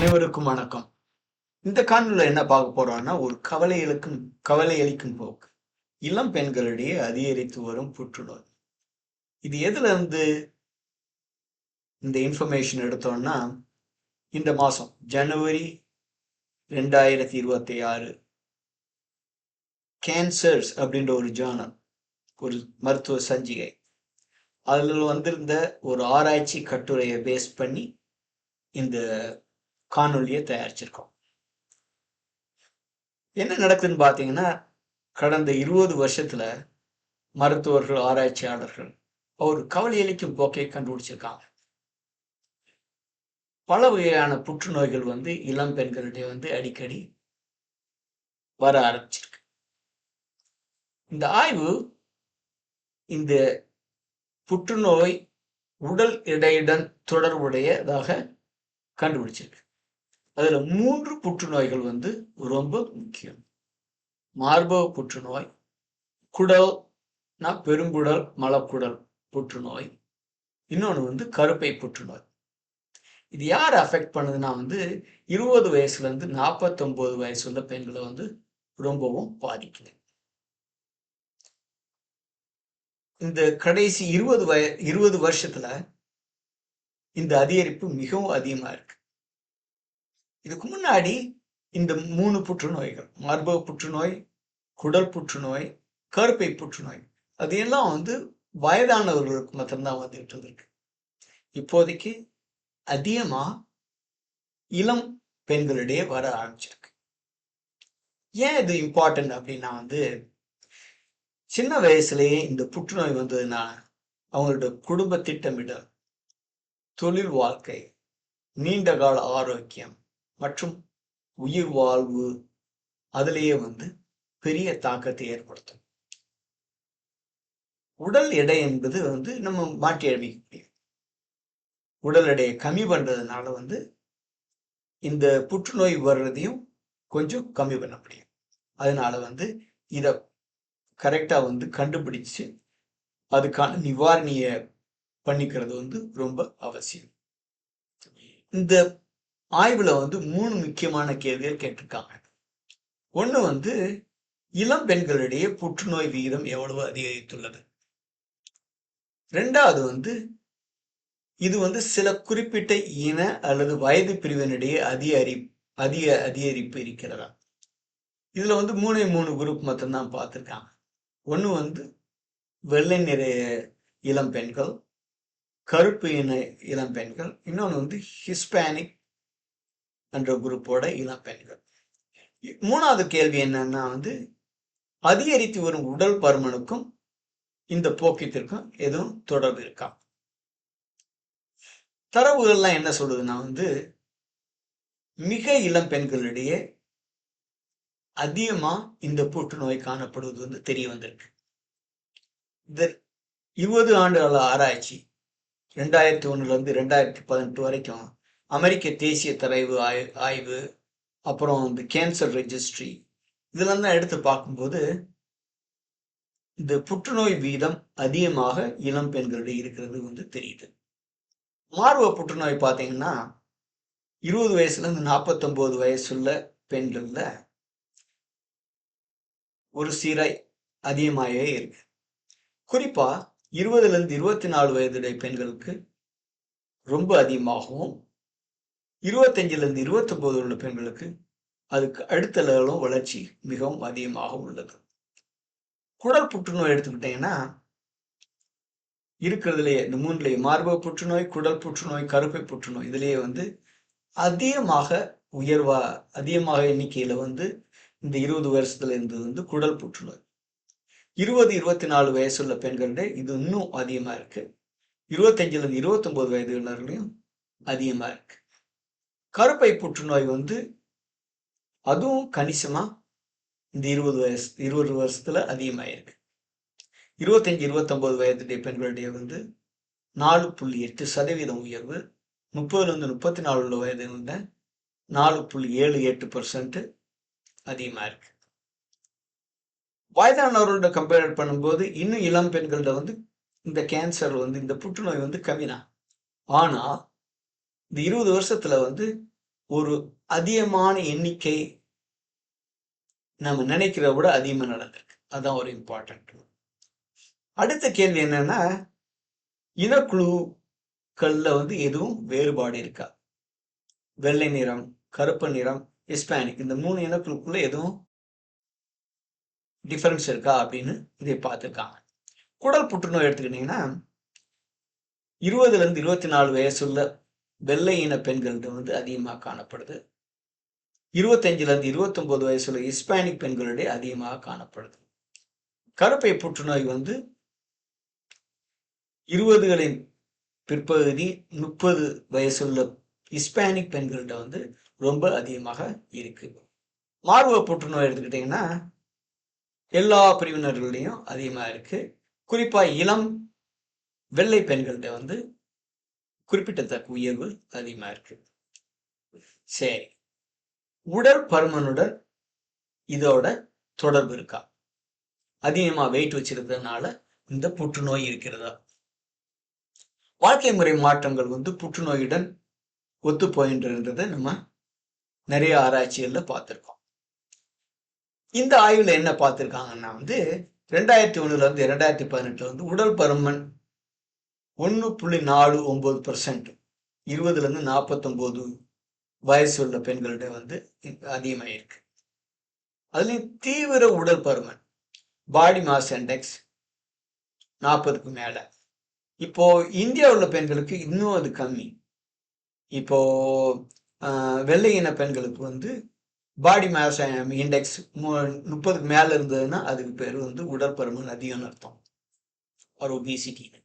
அனைவருக்கும் வணக்கம். இந்த காணொலியில் என்ன பார்க்க போறோம்னா ஒரு கவலை இழுக்கும் கவலை அளிக்கும் போக்கு. இளம் பெண்களிடையே அதிகரித்து வரும் புற்றுநோய். இது எதுல இருந்து இந்த இன்ஃபர்மேஷன் எடுத்தோம்னா இந்த மாசம் ஜனவரி ரெண்டாயிரத்தி இருபத்தி ஆறு கேன்சர்ஸ் அப்படின்ற ஒரு ஜேர்னல் ஒரு மருத்துவ சஞ்சிகை. அதில் வந்திருந்த ஒரு ஆராய்ச்சி கட்டுரையை பேஸ் பண்ணி இந்த காணொலியை தயாரிச்சிருக்கோம். என்ன நடக்குதுன்னு பார்த்தீங்கன்னா கடந்த இருபது வருஷத்துல மருத்துவர்கள் ஆராய்ச்சியாளர்கள் ஒரு கவலையளிக்கும் போக்கை கண்டுபிடிச்சிருக்காங்க. பல வகையான புற்றுநோய்கள் வந்து இளம் பெண்களிடையே வந்து அடிக்கடி வர ஆரம்பிச்சிருக்கு. இந்த ஆய்வு இந்த புற்றுநோய் உடல் எடையுடன் தொடர்புடையதாக கண்டுபிடிச்சிருக்கு. அதுல மூன்று புற்றுநோய்கள் வந்து ரொம்ப முக்கியம். மார்பக புற்றுநோய் குடல்னா பெருங்குடல் மலக்குடல் புற்றுநோய். இன்னொன்று வந்து கருப்பை புற்றுநோய். இது யார் அஃபெக்ட் பண்ணுதுன்னா வந்து இருபது வயசுலேருந்து நாற்பத்தொம்போது வயசு உள்ள பெண்களை வந்து ரொம்பவும் பாதிக்குது. இந்த கடைசி இருபது வய இருபது வருஷத்துல இந்த அதிகரிப்பு மிகவும் அதிகமா இருக்கு. இதுக்கு முன்னாடி இந்த மூணு புற்றுநோய்கள் மார்பக புற்றுநோய் குடல் புற்றுநோய் கருப்பை புற்றுநோய் அது எல்லாம் வந்து வயதானவர்களுக்கு மட்டும்தான் வந்துட்டு இருக்கு இப்போதைக்கு அதிகமா இளம் பெண்களிடையே வர ஆரம்பிச்சிருக்கு. ஏன் இது இம்பார்ட்டன்ட் அப்படின்னா வந்து சின்ன வயசுலயே இந்த புற்றுநோய் வந்ததுனால அவங்களோட குடும்ப திட்டமிடல் தொழில் வாழ்க்கை நீண்ட கால ஆரோக்கியம் மற்றும் உயிர் வாழ்வு அதிலேயே வந்து பெரிய தாக்கத்தை ஏற்படுத்தும். உடல் எடை என்பது வந்து நம்ம மாற்றி அமைக்க உடல் எடையை கம்மி பண்றதுனால வந்து இந்த புற்றுநோய் வர்றதையும் கொஞ்சம் கம்மி பண்ண முடியும். அதனால வந்து இதை கரெக்டாக வந்து கண்டுபிடிச்சு அதுக்கான நிவாரணியை பண்ணிக்கிறது வந்து ரொம்ப அவசியம். இந்த ஆய்வுல வந்து மூணு முக்கியமான கேள்விகள் கேட்டிருக்காங்க. ஒண்ணு வந்து இளம் பெண்களிடையே புற்றுநோய் விகிதம் எவ்வளவு அதிகரித்துள்ளது? ரெண்டாவது வந்து இது வந்து சில குறிப்பிட்ட இன அல்லது வயது பிரிவினிடையே அதிகரி அதிக அதிகரிப்பு இருக்கிறதா? இதுல வந்து மூணே மூணு குரூப் மட்டும்தான் பார்த்துருக்காங்க. ஒன்று வந்து வெள்ளை நிற இளம் பெண்கள் கருப்பு இன இளம் பெண்கள் இன்னொன்று வந்து ஹிஸ்பானிக் என்ற குரூப்போட இளம் பெண்கள். மூணாவது கேள்வி என்னன்னா வந்து அதிகரித்து வரும் உடல் பருமனுக்கும் இந்த போக்கியத்திற்கும் எதுவும் தொடர்பு இருக்கா? தரவுகள்லாம் என்ன சொல்லுதுன்னா வந்து மிக இளம் பெண்களிடையே அதிகமா இந்த புற்றுநோய் காணப்படுவது வந்து தெரிய வந்திருக்கு. இந்த இருபது ஆண்டுகால ஆராய்ச்சி ரெண்டாயிரத்தி ஒண்ணுல இருந்து ரெண்டாயிரத்தி பதினெட்டு வரைக்கும் அமெரிக்க தேசிய தரைவு ஆய் ஆய்வு அப்புறம் இந்த கேன்சர் ரெஜிஸ்ட்ரி இதெல்லாம் தான் எடுத்து பார்க்கும்போது இந்த புற்றுநோய் வீதம் அதிகமாக இளம் பெண்களிடையே இருக்கிறது வந்து தெரியுது. மார்வ புற்றுநோய் பார்த்தீங்கன்னா இருபது வயசுலேருந்து நாற்பத்தொம்போது வயசுள்ள பெண்களில் ஒரு சீராய் அதிகமாகவே இருக்கு. குறிப்பாக இருபதுலேருந்து இருபத்தி நாலு வயதுடைய பெண்களுக்கு ரொம்ப அதிகமாகவும் இருபத்தஞ்சுல இருந்து உள்ள பெண்களுக்கு அதுக்கு அடுத்த லெவலும் வளர்ச்சி மிகவும் அதிகமாக உள்ளது. குடல் புற்றுநோய் எடுத்துக்கிட்டீங்கன்னா இருக்கிறதுலேயே இந்த மூணுலேயே மார்பக புற்றுநோய் குடல் புற்றுநோய் கருப்பை புற்றுநோய் இதுலேயே வந்து அதிகமாக உயர்வா அதிகமாக எண்ணிக்கையில வந்து இந்த இருபது வருஷத்துல இருந்து வந்து குடல் புற்றுநோய். இருபது இருபத்தி நாலு வயசுள்ள பெண்களிட இது இன்னும் அதிகமா இருக்கு. இருபத்தஞ்சுல இருந்து இருபத்தொன்பது வயதுள்ளவர்களையும் அதிகமா இருக்கு. கருப்பை புற்றுநோய் வந்து அதுவும் கணிசமா இந்த இருபது வயசு இருபது வருஷத்துல அதிகமாயிருக்கு. இருபத்தஞ்சி இருபத்தொம்போது வயதுடைய பெண்களுடைய வந்து நாலு புள்ளி எட்டு சதவீதம் உயர்வு முப்பதுலேருந்து முப்பத்தி நாலு உள்ள வயது நாலு புள்ளி ஏழு எட்டு பர்சன்ட்டு அதிகமாக இருக்கு வயதானவர்களோட கம்பேர் பண்ணும்போது இன்னும் இளம் பெண்கள்ட வந்து இந்த கேன்சர் வந்து இந்த புற்றுநோய் வந்து கம்மிதான். ஆனால் இந்த இருபது வருஷத்துல வந்து ஒரு அதிகமான எண்ணிக்கை நம்ம நினைக்கிறத விட அதிகமா நடந்திருக்கு. அதுதான் ஒரு இம்பார்ட்டன்ட் அடுத்த கேள்வி என்னன்னா இனக்குழுக்கள்ல வந்து எதுவும் வேறுபாடு இருக்கா? வெள்ளை நிறம் கருப்பு நிறம் ஹிஸ்பானிக் இந்த மூணு இனக்குழுக்குள்ள எதுவும் டிஃபரன்ஸ் இருக்கா அப்படின்னு இதை பார்த்துருக்காங்க. குடல் புற்றுநோய் எடுத்துக்கிட்டீங்கன்னா இருபதுல இருந்து இருபத்தி நாலு வயசுள்ள வெள்ளை இன பெண்கள்கிட்ட வந்து அதிகமாக காணப்படுது. இருபத்தஞ்சுல இருபத்தொம்போது வயசுல வயசுள்ள ஹிஸ்பானிக் பெண்களிடையே அதிகமாக காணப்படுது. கருப்பை புற்றுநோய் வந்து இருபதுகளின் பிற்பகுதி முப்பது வயசுள்ள ஹிஸ்பானிக் பெண்கள்கிட்ட வந்து ரொம்ப அதிகமாக இருக்கு. மார்பக புற்றுநோய் எடுத்துக்கிட்டிங்கன்னா எல்லா பிரிவினர்கள்லையும் அதிகமாக இருக்கு. குறிப்பாக இளம் வெள்ளை பெண்கள்கிட்ட வந்து குறிப்பிடத்தக்க உயர்வு அதிகமாக இருக்கு சரி. உடல் பருமனுடன் இதோட தொடர்பு இருக்கா? அதிகமா வெயிட் வச்சிருக்கிறதுனால இந்த புற்றுநோய் இருக்கிறதா? வாழ்க்கை முறை மாற்றங்கள் வந்து புற்றுநோயுடன் ஒத்து போயின்றதை நம்ம நிறைய ஆராய்ச்சிகள்ல பார்த்துருக்கோம். இந்த ஆய்வுல என்ன பார்த்துருக்காங்கன்னா வந்து ரெண்டாயிரத்தி ஒண்ணுல இருந்து ரெண்டாயிரத்தி பதினெட்டுல வந்து உடல் பருமன் ஒன்று புள்ளி நாலு ஒம்பது பர்சன்ட் இருபதுலேருந்து நாற்பத்தொம்போது வயசு உள்ள பெண்களிட வந்து அதிகமாக இருக்கு அதுலேயும் தீவிர உடல் பருமன் பாடி மாஸ் இண்டெக்ஸ் நாற்பதுக்கு மேலே. இப்போ இந்தியாவில் உள்ள பெண்களுக்கு இன்னும் அது கம்மி. இப்போ வெள்ளையின வெள்ளை இன பெண்களுக்கு வந்து பாடி மாஸ் இண்டெக்ஸ் முப்பதுக்கு மேலே இருந்ததுன்னா அதுக்கு பேர் வந்து உடற்பருமன் அதிகம்னு அர்த்தம். ஒரு ஒபிசிட்டின்னு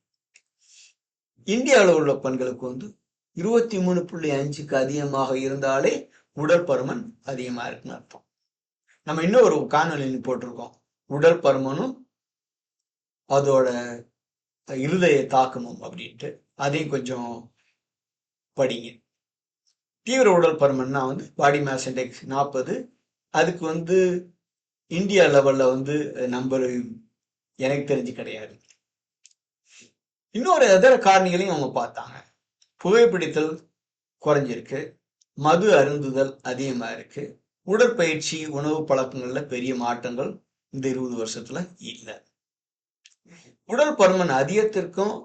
இந்தியாவில் உள்ள பெண்களுக்கு வந்து இருபத்தி மூணு புள்ளி அஞ்சுக்கு அதிகமாக இருந்தாலே உடல் பருமன் இருக்குன்னு அர்த்தம். நம்ம இன்னும் ஒரு காணொலி போட்டிருக்கோம். உடல் பருமனும் அதோட இருதய தாக்கமும் அப்படின்ட்டு. அதையும் கொஞ்சம் படிங்க. தீவிர உடல் பருமன்னா வந்து பாடி மாஸ் இண்டெக்ஸ் நாற்பது அதுக்கு வந்து இந்தியா லெவலில் வந்து நம்பர் எனக்கு தெரிஞ்சு கிடையாது. இன்னொரு இதர காரணிகளையும் அவங்க பார்த்தாங்க. புகைப்பிடித்தல் குறைஞ்சிருக்கு. மது அருந்துதல் அதிகமா இருக்கு. உடற்பயிற்சி உணவு பழக்கங்கள்ல பெரிய மாற்றங்கள் இந்த இருபது வருஷத்துல இல்லை. உடல் பருமன் அதிகத்திற்கும்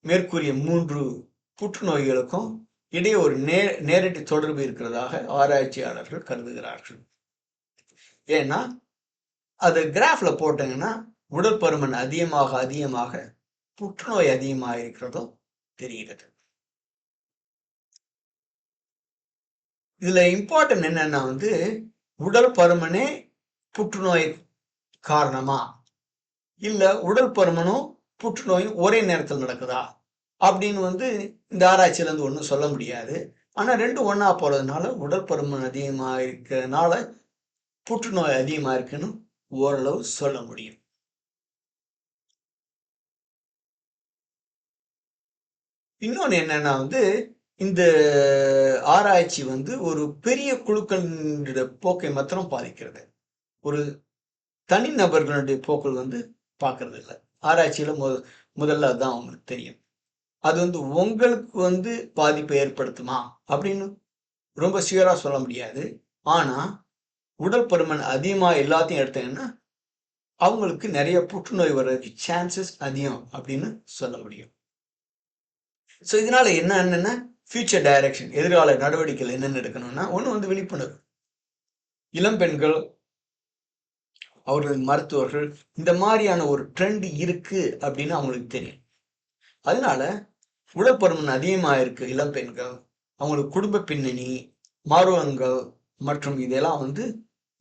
மேற்கூறிய மூன்று புற்றுநோய்களுக்கும் இடையே ஒரு நே நேரடி தொடர்பு இருக்கிறதாக ஆராய்ச்சியாளர்கள் கருதுகிறார்கள். ஏன்னா அது கிராஃப்ல போட்டீங்கன்னா உடல் பருமன் அதிகமாக அதிகமாக புற்றுநோய் அதிகமாக இருக்கிறதும் தெரிகிறது. இதுல இம்பார்ட்டன்ட் என்னன்னா வந்து உடல் பருமனே புற்றுநோய் காரணமா? இல்ல உடல் பருமனும் புற்றுநோயும் ஒரே நேரத்தில் நடக்குதா? அப்படின்னு வந்து இந்த ஆராய்ச்சியில இருந்து ஒன்றும் சொல்ல முடியாது. ஆனா ரெண்டும் ஒன்னா போறதுனால உடல் பருமன் அதிகமா இருக்கிறதுனால புற்றுநோய் அதிகமா இருக்குன்னு ஓரளவு சொல்ல முடியும். இன்னொன்று என்னன்னா வந்து இந்த ஆராய்ச்சி வந்து ஒரு பெரிய குழுக்களினுடைய போக்கை மாத்திரம் பாதிக்கிறது. ஒரு தனிநபர்களுடைய போக்கள் வந்து பார்க்கறது இல்லை ஆராய்ச்சியில முத முதல்ல அதுதான் அவங்களுக்கு தெரியும். அது வந்து உங்களுக்கு வந்து பாதிப்பை ஏற்படுத்துமா அப்படின்னு ரொம்ப சியூரா சொல்ல முடியாது. ஆனால் உடல் பருமன் அதிகமாக எல்லாத்தையும் எடுத்தீங்கன்னா அவங்களுக்கு நிறைய புற்றுநோய் வர்றதுக்கு சான்சஸ் அதிகம் அப்படின்னு சொல்ல முடியும். ஸோ இதனால என்ன என்னென்ன ஃபியூச்சர் டைரக்ஷன் எதிர்கால நடவடிக்கைகள் என்னென்ன எடுக்கணும்னா ஒன்று வந்து விழிப்புணர்வு. இளம் பெண்கள் அவர்கள் மருத்துவர்கள் இந்த மாதிரியான ஒரு ட்ரெண்ட் இருக்கு அப்படின்னு அவங்களுக்கு தெரியும். அதனால உடற்பருமன் அதிகமாக இருக்கு இளம் பெண்கள் அவங்களுக்கு குடும்ப பின்னணி மார்வங்கள் மற்றும் இதெல்லாம் வந்து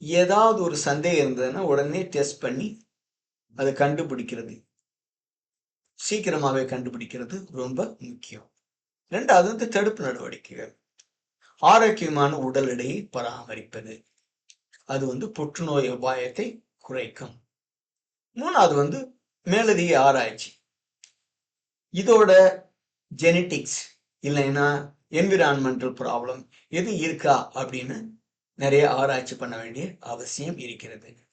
ஏதாவது ஒரு சந்தேகம் இருந்ததுன்னா உடனே டெஸ்ட் பண்ணி அதை கண்டுபிடிக்கிறது. சீக்கிரமாகவே கண்டுபிடிக்கிறது ரொம்ப முக்கியம். ரெண்டாவது வந்து தடுப்பு நடவடிக்கைகள். ஆரோக்கியமான உடல் எடையை பராமரிப்பது. அது வந்து புற்றுநோய் அபாயத்தை குறைக்கும். மூணாவது வந்து மேலதிக ஆராய்ச்சி. இதோட ஜெனட்டிக்ஸ் இல்லைன்னா என்விரான்மெண்டல் ப்ராப்ளம் எது இருக்கா அப்படின்னு நிறைய ஆராய்ச்சி பண்ண வேண்டிய அவசியம் இருக்கிறது.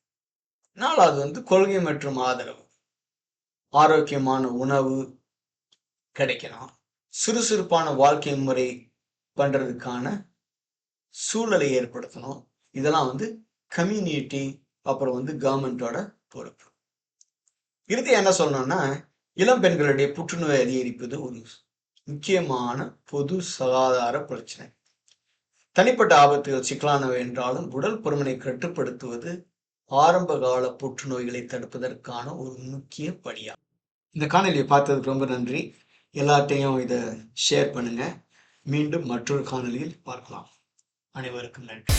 நாலாவது வந்து கொள்கை மற்றும் ஆதரவு. ஆரோக்கியமான உணவு கிடைக்கணும் சுறுசுறுப்பான வாழ்க்கை முறை பண்றதுக்கான சூழலை ஏற்படுத்தணும் இதெல்லாம் வந்து கம்யூனிட்டி அப்புறம் வந்து கவர்மெண்டோட பொறுப்பு. இறுதி என்ன சொல்லணும்னா இளம் பெண்களுடைய புற்றுநோய் அதிகரிப்பது ஒரு முக்கியமான பொது சுகாதார பிரச்சனை. தனிப்பட்ட ஆபத்துகள் சிக்கலானவை என்றாலும் உடல் பருமனை கட்டுப்படுத்துவது ஆரம்ப கால புற்றுநோய்களை தடுப்பதற்கான ஒரு முக்கிய படியா இந்த காணொலியை பார்த்ததுக்கு ரொம்ப நன்றி. எல்லார்ட்டையும் இதை ஷேர் பண்ணுங்க. மீண்டும் மற்றொரு காணொலியில் பார்க்கலாம். அனைவருக்கும் நன்றி.